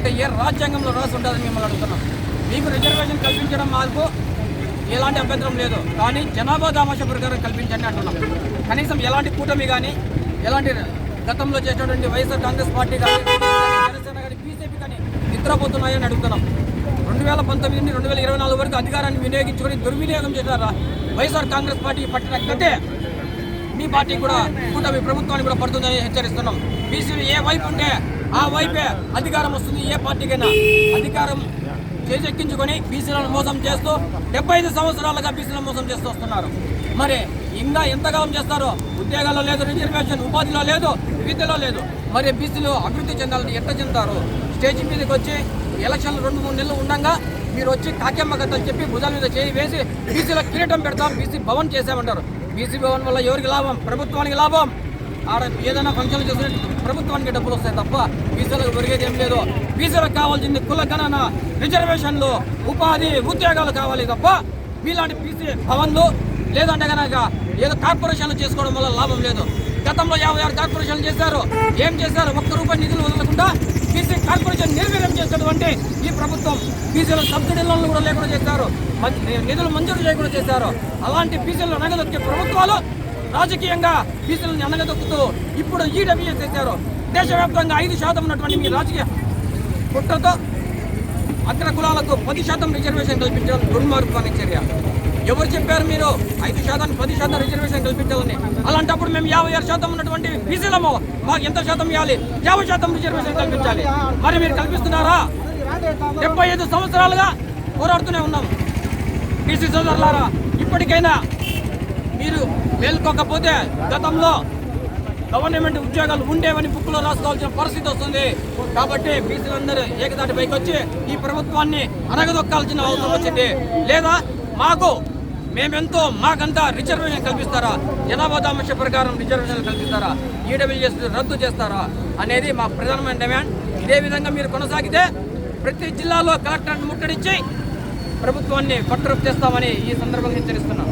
అంటే ఏ రాజ్యాంగంలో రాసి ఉంటుందని మిమ్మల్ని అడుగుతున్నాం. మీకు రిజర్వేషన్ కల్పించడం మాకు ఎలాంటి అభ్యంతరం లేదు. కానీ జనాభా దామాష ప్రకారం కల్పించండి అంటున్నాం. కనీసం ఎలాంటి కూటమి కానీ ఎలాంటి గతంలో చేసినటువంటి వైఎస్ఆర్ కాంగ్రెస్ పార్టీ కానీ జనసేన కానీ బీజేపీ కానీ నిద్రపోతున్నాయని అడుగుతున్నాం. రెండు వేల పంతొమ్మిది నుండి రెండు వేల ఇరవై నాలుగు వరకు అధికారాన్ని వినియోగించుకొని దుర్వినియోగం చేశారా వైఎస్ఆర్ కాంగ్రెస్ పార్టీ పట్టిన గతే మీ పార్టీ కూడా కూటమి ప్రభుత్వానికి కూడా పడుతుందని హెచ్చరిస్తున్నాం. బీసీలు ఏ వైపు ఉంటే ఆ వైపే అధికారం వస్తుంది ఏ పార్టీకైనా. అధికారం చేజెక్కించుకొని బీసీలను మోసం చేస్తూ డెబ్బై ఐదు సంవత్సరాలుగా బీసీలను మోసం చేస్తూ వస్తున్నారు. మరి ఇంకా ఎంతకాలం చేస్తారో? ఉద్యోగాల్లో లేదు రిజర్వేషన్ ఉపాధిలో లేదు విద్యలో లేదు. మరి బీసీలు అభివృద్ధి చెందాలని ఎట్ట చెందుతారు స్టేజ్ మీదకి వచ్చి ఎలక్షన్లు రెండు మూడు నెలలు ఉండగా మీరు వచ్చి కాకెమ్మ కథలు చెప్పి భుజాల మీద చేయి వేసి బీసీలో కిరీటం పెడతాం బీసీ భవన్ చేసామంటారు బీసీ భవన్ వల్ల ఎవరికి లాభం? ప్రభుత్వానికి లాభం. ఆడ ఏదైనా ఫంక్షన్లు చేస్తే ప్రభుత్వానికి డబ్బులు వస్తాయి తప్ప బీసీలకు పెరిగేది ఏం లేదు. బీసీలకు కావాల్సింది కుల గణన రిజర్వేషన్లు ఉపాధి ఉద్యోగాలు కావాలి తప్ప మీలాంటి బీసీ భవన్లు లేదంటే కనుక ఏదో కార్పొరేషన్లు చేసుకోవడం వల్ల లాభం లేదు. గతంలో యాభై ఆరు కార్పొరేషన్లు చేశారు. ఏం చేశారు? ఒక్క రూపాయి నిధులు వదలకుండా బీసీ కార్పొరేషన్ నిర్వీర్యం చేసినటువంటి ఈ ప్రభుత్వం బీసీల సబ్సిడీ లోన్లు కూడా లేకుండా చేశారు. మం- నిధులు మంజూరు చేయకుండా చేశారు. అలాంటి బీసీలను అనగదొక్కే ప్రభుత్వాలు రాజకీయంగా బీసీలను అనగదొక్కుతూ ఇప్పుడు ఈడబ్ల్యూఎస్ చేశారు. దేశవ్యాప్తంగా ఐదు శాతం ఉన్నటువంటి మీ రాజకీయ కుట్రతో అగ్ర కులాలకు పది శాతం రిజర్వేషన్ కల్పించడం దుర్మార్గమైన చర్య. ఎవరు చెప్పారు మీరు? ఐదు శాతం పది శాతం రిజర్వేషన్ కల్పించాలని అలాంటప్పుడు మేము యాభై ఆరు శాతం ఉన్నటువంటి బీసీలము మాకు ఎంత శాతం ఇవ్వాలి? యాభై శాతం రిజర్వేషన్ కల్పించాలి. మరి మీరు కల్పిస్తున్నారా? డెబ్బై ఐదు సంవత్సరాలుగా పోరాడుతూనే ఉన్నాం. బీసీ సోదరులారా ఇప్పటికైనా మీరు మేల్కోకపోతే గతంలో గవర్నమెంట్ ఉద్యోగాలు ఉండేవని బుక్లో రాసుకోవాల్సిన పరిస్థితి వస్తుంది. కాబట్టి బీసీలందరూ ఏకదాటి పైకి వచ్చి ఈ ప్రభుత్వాన్ని అనగదొక్కాల్సిన అవసరం వచ్చింది. లేదా మాకు మేమెంతో మాకంతా రిజర్వేషన్ కల్పిస్తారా? జనాభా దామస్య ప్రకారం రిజర్వేషన్ కల్పిస్తారా? ఈడబ్ల్యూఎస్ రద్దు చేస్తారా? అనేది మా ప్రధానమైన డిమాండ్. ఇదే విధంగా మీరు కొనసాగితే ప్రతి జిల్లాలో కలెక్టర్ని ముట్టడించి ప్రభుత్వాన్ని పట్టురపు చేస్తామని ఈ సందర్భంగా హెచ్చరిస్తున్నాం.